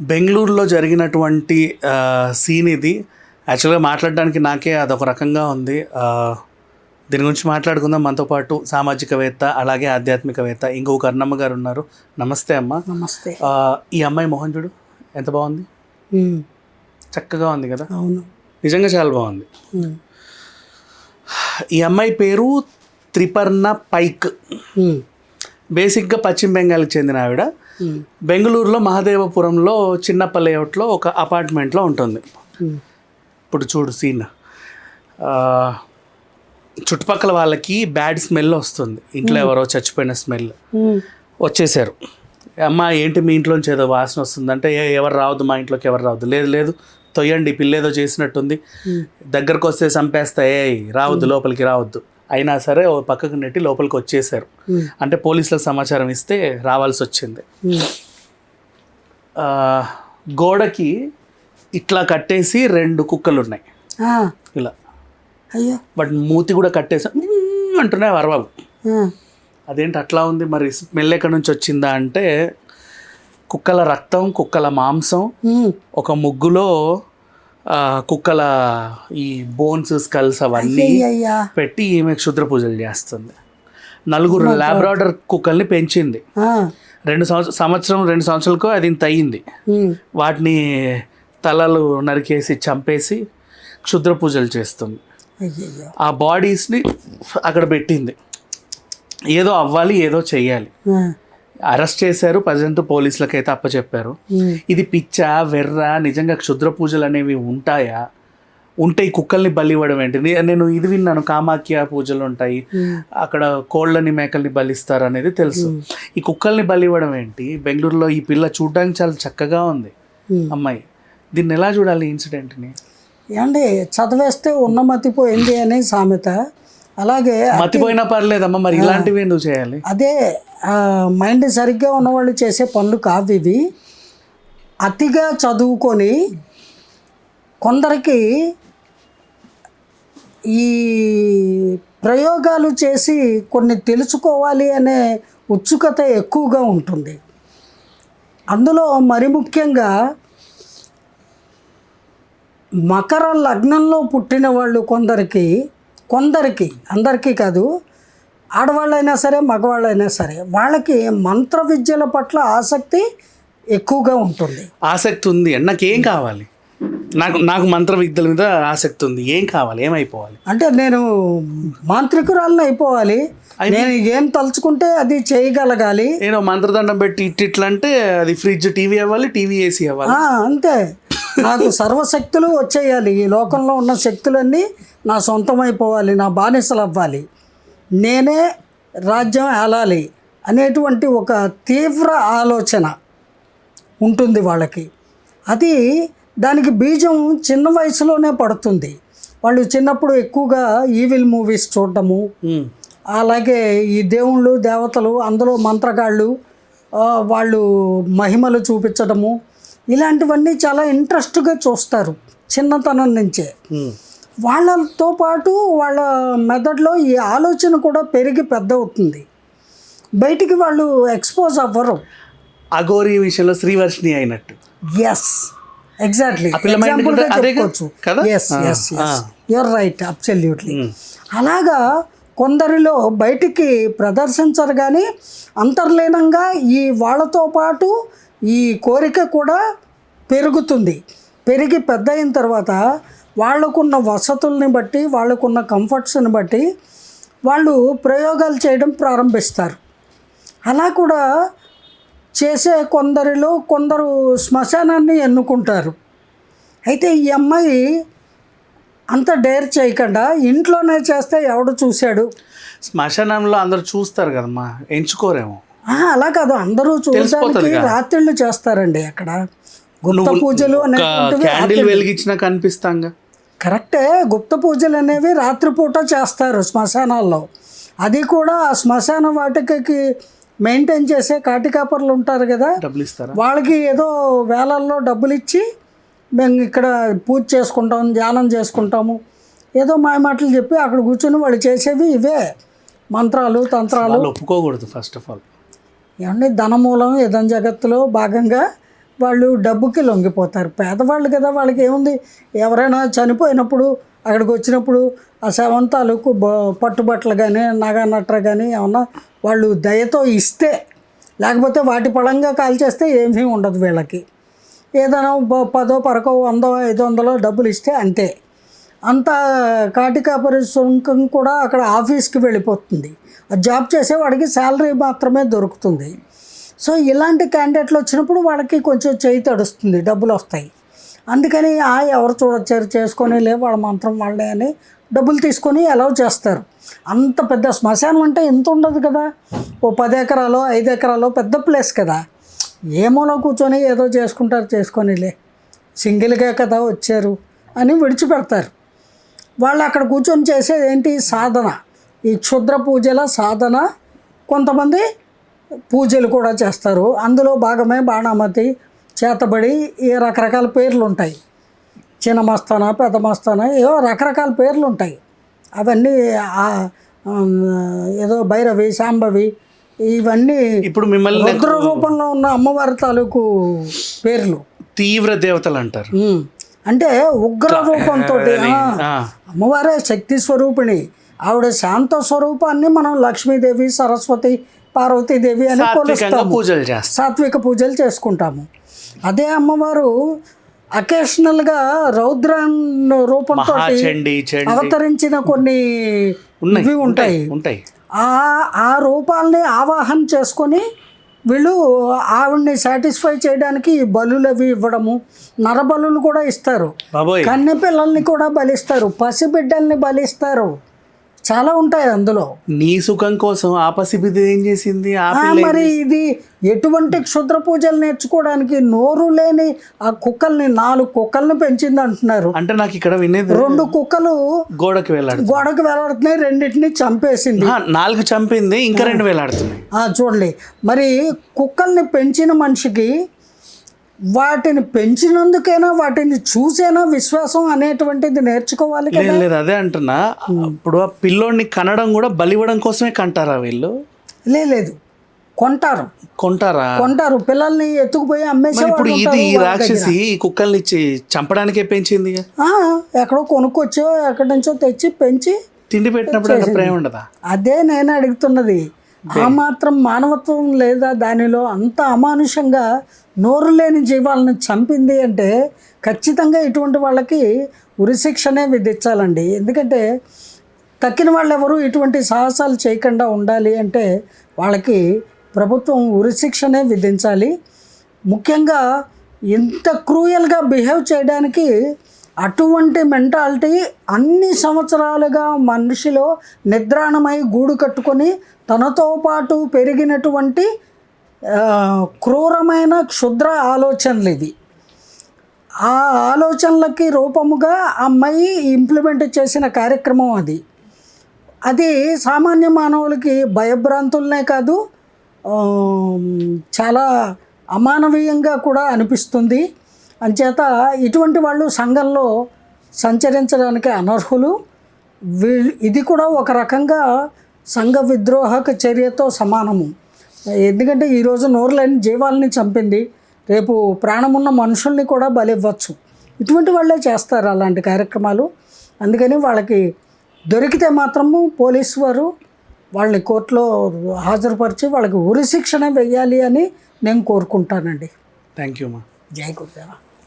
బెంగళూరులో జరిగినటువంటి సీన్ ఇది. యాక్చువల్గా మాట్లాడడానికి నాకే అదొక రకంగా ఉంది. దీని గురించి మాట్లాడుకుందాం. మనతో పాటు సామాజికవేత్త అలాగే ఆధ్యాత్మికవేత్త ఇంకొక అన్నమ్మ గారు ఉన్నారు. నమస్తే అమ్మ. నమస్తే. ఈ అమ్మాయి మోహన్ చూడు ఎంత బాగుంది? చక్కగా ఉంది కదా? అవును. నిజంగా చాలా బాగుంది. ఈ అమ్మాయి పేరు త్రిపర్ణ పైక్. బేసిక్గా పశ్చిమ బెంగాల్కి చెందిన ఆవిడ. బెంగళూరులో మహదేవపురంలో చిన్నప్ప లేఅవుట్లో ఒక అపార్ట్మెంట్లో ఉంటుంది. ఇప్పుడు చూడు సీన్ చుట్టుపక్కల వాళ్ళకి బ్యాడ్ స్మెల్ వస్తుంది. ఇంట్లో ఎవరో చచ్చిపోయిన స్మెల్ వచ్చేసారు. అమ్మ ఏంటి మీ ఇంట్లోంచి ఏదో వాసన వస్తుంది? అంటే "ఏ, ఎవరు రావద్దు మా ఇంట్లోకి ఎవరు రావద్దు. లేదు లేదు తొయ్యండి పిల్లేదో చేసినట్టుంది. దగ్గరకు వస్తే చంపేస్తా ఏ రావద్దు లోపలికి రావద్దు. అయినా సరే ఓ పక్కకు నెట్టి లోపలికి వచ్చేసారు అంటే పోలీసులకు సమాచారం ఇస్తే రావాల్సి వచ్చింది. గోడకి ఇట్లా కట్టేసి రెండు కుక్కలు ఉన్నాయి ఇలా. అయ్యో. బట్ మూతి కూడా కట్టేసి అంటున్నాయి వరబాబు అదేంటి అట్లా ఉంది మరి? స్మెల్ ఎక్కడి నుంచి వచ్చిందా అంటే కుక్కల రక్తం కుక్కల మాంసం ఒక ముగ్గులో కుక్కల ఈ బోన్స్ స్కల్స్ అవన్నీ పెట్టి ఈమె క్షుద్ర పూజలు చేస్తుంది. నలుగురు లాబ్రాడర్ కుక్కల్ని పెంచింది. రెండు సంవత్సరం సంవత్సరం రెండు సంవత్సరాలకు అది ఇంత అయ్యింది. ఉమ్, వాటిని తలలు నరికేసి చంపేసి క్షుద్ర పూజలు చేస్తుంది. ఆ బాడీస్ని అక్కడ పెట్టింది. ఏదో అవ్వాలి ఏదో చెయ్యాలి. అరెస్ట్ చేశారు ప్రజెంట్ పోలీసులకి అయితే అప్పచెప్పారు. ఉమ్, ఇది పిచ్చా వెర్ర నిజంగా క్షుద్ర పూజలు అనేవి ఉంటాయా? ఉంటే ఈ కుక్కల్ని బలి ఇవ్వడం ఏంటి నేను ఇది విన్నాను కామాఖ్య పూజలు ఉంటాయి. ఉమ్, అక్కడ కోళ్ళని మేకల్ని బలిస్తారు అనేది తెలుసు. ఈ కుక్కల్ని బలి ఇవ్వడం ఏంటి? బెంగళూరులో ఈ పిల్ల చూడడానికి చాలా చక్కగా ఉంది. అమ్మాయి. దీన్ని ఎలా చూడాలి ఇన్సిడెంట్ని? ఏమండి చదివేస్తే ఉన్న మతిపోయింది అనే సామెత. అలాగే మతిపోయినా పర్లేదమ్మా మరి ఇలాంటివి ఎందుకు చేయాలి? అదే మైండ్ సరిగ్గా ఉన్నవాళ్ళు చేసే పనులు కాదు ఇవి. అతిగా చదువుకొని కొందరికి ఈ ప్రయోగాలు చేసి కొన్ని తెలుసుకోవాలి అనే ఉత్సుకత ఎక్కువగా ఉంటుంది. అందులో మరి ముఖ్యంగా మకర లగ్నంలో పుట్టిన వాళ్ళు కొందరికి కొందరికి అందరికీ కాదు ఆడవాళ్ళైనా సరే మగవాళ్ళైనా సరే వాళ్ళకి మంత్ర విద్యల పట్ల ఆసక్తి ఎక్కువగా ఉంటుంది. ఆసక్తి ఉంది. నాకేం కావాలి? నాకు నాకు మంత్ర విద్యల మీద ఆసక్తి ఉంది. ఏం కావాలి? ఏమైపోవాలి? అంటే నేను మాంత్రికురాలను అయిపోవాలి. నేను ఏం తలుచుకుంటే అది చేయగలగాలి. నేను మంత్రదండం పెట్టి ఇట్ ఇట్లా అంటే అది ఫ్రిడ్జ్ టీవీ అవ్వాలి టీవీ ఏసీ అవ్వాలి. అంతే. నాకు సర్వశక్తులు వచ్చేయాలి. ఈ లోకంలో ఉన్న శక్తులన్నీ నా సొంతం అయిపోవాలి నా బానిసలు అవ్వాలి నేనే రాజ్యం ఏలాలి అనేటువంటి ఒక తీవ్ర ఆలోచన ఉంటుంది వాళ్ళకి. అది దానికి బీజం చిన్న వయసులోనే పడుతుంది. వాళ్ళు చిన్నప్పుడు ఎక్కువగా ఈవిల్ మూవీస్ చూడటము. అలాగే ఈ దేవుళ్ళు దేవతలు అందులో మంత్రగాళ్ళు వాళ్ళు మహిమలు చూపించడము. ఇలాంటివన్నీ చాలా ఇంట్రెస్ట్గా చూస్తారు చిన్నతనం నుంచే. వాళ్ళతో పాటు వాళ్ళ మెథడ్లో ఈ ఆలోచన కూడా పెరిగి పెద్ద అవుతుంది బయటికి వాళ్ళు ఎక్స్పోజ్ అవ్వరు. అఘోరి విషయంలో శ్రీవర్షిని అయినట్టు. ఎస్ ఎగ్జాక్ట్లీ ఎగ్జాంపుల్గా? చెప్పుకోవచ్చు? Yes yes you're right absolutely. అలాగా కొందరిలో బయటికి ప్రదర్శించరు కానీ అంతర్లీనంగా ఈ వాళ్ళతో పాటు ఈ కోరిక కూడా పెరుగుతుంది. పెరిగి పెద్ద అయిన తర్వాత వాళ్ళకున్న వసతుల్ని బట్టి వాళ్ళకున్న కంఫర్ట్స్ని బట్టి వాళ్ళు ప్రయోగాలు చేయడం ప్రారంభిస్తారు. అలా కూడా చేసే కొందరిలో కొందరు శ్మశానాన్ని ఎన్నుకుంటారు. అయితే ఈ అమ్మాయి అంత డేర్ చేయకుండా ఇంట్లోనే చేస్తే ఎవడు చూశాడు? శ్మశానంలో అందరు చూస్తారు కదమ్మా ఎంచుకోరేమో. అలా కాదు అందరూ చూడడానికి రాత్రిళ్ళు చేస్తారండి అక్కడ. గుప్త పూజలు అనేటువంటివి వెలిగించినా కనిపిస్తాంగా? కరెక్టే. గుప్త పూజలు అనేవి రాత్రిపూట చేస్తారు శ్మశానాల్లో. అది కూడా ఆ శ్మశాన వాటికకి మెయింటైన్ చేసే కాటికాపర్లు ఉంటారు కదా? డబ్బులు ఇస్తారా వాళ్ళకి ఏదో వేలల్లో డబ్బులు ఇచ్చి మేము ఇక్కడ పూజ చేసుకుంటాం ధ్యానం చేసుకుంటాము. ఏదో మాయమాటలు చెప్పి అక్కడ కూర్చొని వాళ్ళు చేసేవి ఇవే. మంత్రాలు తంత్రాలు. ఒప్పుకోకూడదు ఫస్ట్ ఆఫ్ ఆల్. ఏమండి ధనమూలం ఇదం జగత్తులో భాగంగా వాళ్ళు డబ్బుకి లొంగిపోతారు. పేదవాళ్ళు కదా వాళ్ళకి ఏముంది? ఎవరైనా చనిపోయినప్పుడు అక్కడికి వచ్చినప్పుడు ఆ శవం తాలూకు బ- పట్టుబట్టలు కానీ నగ నట్ర కానీ ఏమన్నా వాళ్ళు దయతో ఇస్తే లేకపోతే వాటి పడంగా కాల్చేస్తే ఏమీ ఉండదు వీళ్ళకి. ఏదైనా పదో పరకో వందో ఐదు వందలో డబ్బులు ఇస్తే అంతే. అంత కాటికాపరి సుంకం కూడా అక్కడ ఆఫీస్కి వెళ్ళిపోతుంది. ఆ జాబ్ చేసేవాడికి శాలరీ మాత్రమే దొరుకుతుంది. సో ఇలాంటి క్యాండిడేట్లు వచ్చినప్పుడు వాళ్ళకి కొంచెం చేయి తడుస్తుంది డబ్బులు వస్తాయి. అందుకని ఆ ఎవరు చూడొచ్చారు? చేసుకొని లే వాళ్ళ మంత్రం వాళ్ళే అని డబ్బులు తీసుకొని అలౌ చేస్తారు. అంత పెద్ద శ్మశానం అంటే ఎంత ఉండదు కదా. ఓ పది ఎకరాలో ఐదు ఎకరాలో పెద్ద ప్లేస్ కదా. ఏమోలో కూర్చొని ఏదో చేసుకుంటారు చేసుకొనిలే సింగిల్గా కదా వచ్చారు అని విడిచిపెడతారు. వాళ్ళు అక్కడ కూర్చొని చేసేది ఏంటి? సాధన. ఈ క్షుద్ర పూజల సాధన కొంతమంది పూజలు కూడా చేస్తారు. అందులో భాగమే బాణామతి చేతబడి ఈ రకరకాల పేర్లు ఉంటాయి. చిన్న మస్తానా పెద్ద మస్తానా ఏవో రకరకాల పేర్లు ఉంటాయి. అవన్నీ ఏదో భైరవి శాంభవి ఇవన్నీ ఇప్పుడు మిమ్మల్ని రుద్ర రూపంలో ఉన్న అమ్మవారి తాలూకు పేర్లు. తీవ్ర దేవతలు అంటారు. అంటే ఉగ్ర రూపంతో అమ్మవారే శక్తి స్వరూపిణి. ఆవిడ శాంత స్వరూపాన్ని మనం లక్ష్మీదేవి సరస్వతి పార్వతీదేవి అని కొలుస్తాము. పూజలు సాత్విక పూజలు చేసుకుంటాము. అదే అమ్మవారు అకేషనల్గా రౌద్ర రూపంతో అవతరించిన కొన్ని ఇవి ఉంటాయి. ఉంటాయి ఆ ఆ రూపాలని ఆవాహన చేసుకొని వీళ్ళు ఆవిడ్ని సాటిస్ఫై చేయడానికి ఈ బలులు అవి ఇవ్వడము నరబలులు కూడా ఇస్తారు. కన్నె పిల్లల్ని కూడా బలిస్తారు పసిబిడ్డల్ని బలిస్తారు. చాలా ఉంటాయి అందులో. నీ సుఖం కోసం ఆ ఏం చేసింది? మరి ఇది ఎటువంటి క్షుద్ర పూజలు నేర్చుకోవడానికి నోరు లేని ఆ కుక్కల్ని నాలుగు కుక్కల్ని పెంచింది అంటున్నారు. అంటే నాకు ఇక్కడ వినేది రెండు కుక్కలు గోడకి వేలాడు గోడకు వేలాడుతున్నాయి రెండింటిని చంపేసింది. నాలుగు చంపింది ఇంకా రెండు వేలాడుతున్నాయి. చూడండి. మరి కుక్కల్ని పెంచిన మనిషికి వాటిని పెంచినందుకైనా వాటిని చూసేనా విశ్వాసం అనేటువంటిది నేర్చుకోవాలి లేదు లేదు అదే అంటున్నా. ఇప్పుడు ఆ పిల్లోడిని కనడం కూడా బలివ్వడం కోసమే కంటారా వీళ్ళు? లేదు కొంటారు. కొంటారా? కొంటారు. పిల్లల్ని ఎత్తుకుపోయి అమ్మేసే ఇప్పుడు ఇది ఈ రాక్షసి ఈ కుక్కల్ని ఇచ్చి చంపడానికే పెంచింది ఎక్కడో కొనుక్కొచ్చో ఎక్కడి నుంచో తెచ్చి పెంచి తిండి పెట్టినప్పుడు ప్రేమ ఉండదా? అదే నేను అడుగుతున్నది. ఆ మాత్రం మానవత్వం లేదా దానిలో అంత అమానుషంగా నోరు లేని జీవాలను చంపింది అంటే ఖచ్చితంగా ఇటువంటి వాళ్ళకి ఉరిశిక్షనే విధించాలండి. ఎందుకంటే తక్కిన వాళ్ళెవరూ ఇటువంటి సాహసాలు చేయకుండా ఉండాలి అంటే వాళ్ళకి ప్రభుత్వం ఉరిశిక్షనే విధించాలి. ముఖ్యంగా ఇంత క్రూయల్గా బిహేవ్ చేయడానికి అటువంటి మెంటాలిటీ అన్ని సంవత్సరాలుగా మనిషిలో నిద్రాణమై గూడు కట్టుకొని తనతో పాటు పెరిగినటువంటి క్రూరమైన క్షుద్ర ఆలోచనలు ఇవి. ఆ ఆలోచనలకి రూపముగా అమ్మాయి ఇంప్లిమెంట్ చేసిన కార్యక్రమం అది. అది సామాన్య మానవులకి భయభ్రాంతులనే కాదు చాలా అమానవీయంగా కూడా అనిపిస్తుంది. అంచేత ఇటువంటి వాళ్ళు సంఘంలో సంచరించడానికి అనర్హులు. ఇది కూడా ఒక రకంగా సంఘ విద్రోహక చర్యతో సమానము. ఎందుకంటే ఈరోజు నోరులేని జీవాలని చంపింది. రేపు ప్రాణమున్న మనుషుల్ని కూడా బలివ్వచ్చు. ఇటువంటి వాళ్ళే చేస్తారు అలాంటి కార్యక్రమాలు. అందుకని వాళ్ళకి దొరికితే మాత్రము పోలీసు వారు వాళ్ళని కోర్టులో హాజరుపరిచి వాళ్ళకి ఉరి శిక్షణ వెయ్యాలి అని నేను కోరుకుంటానండి. థ్యాంక్ యూ మా జై గురుదేవా.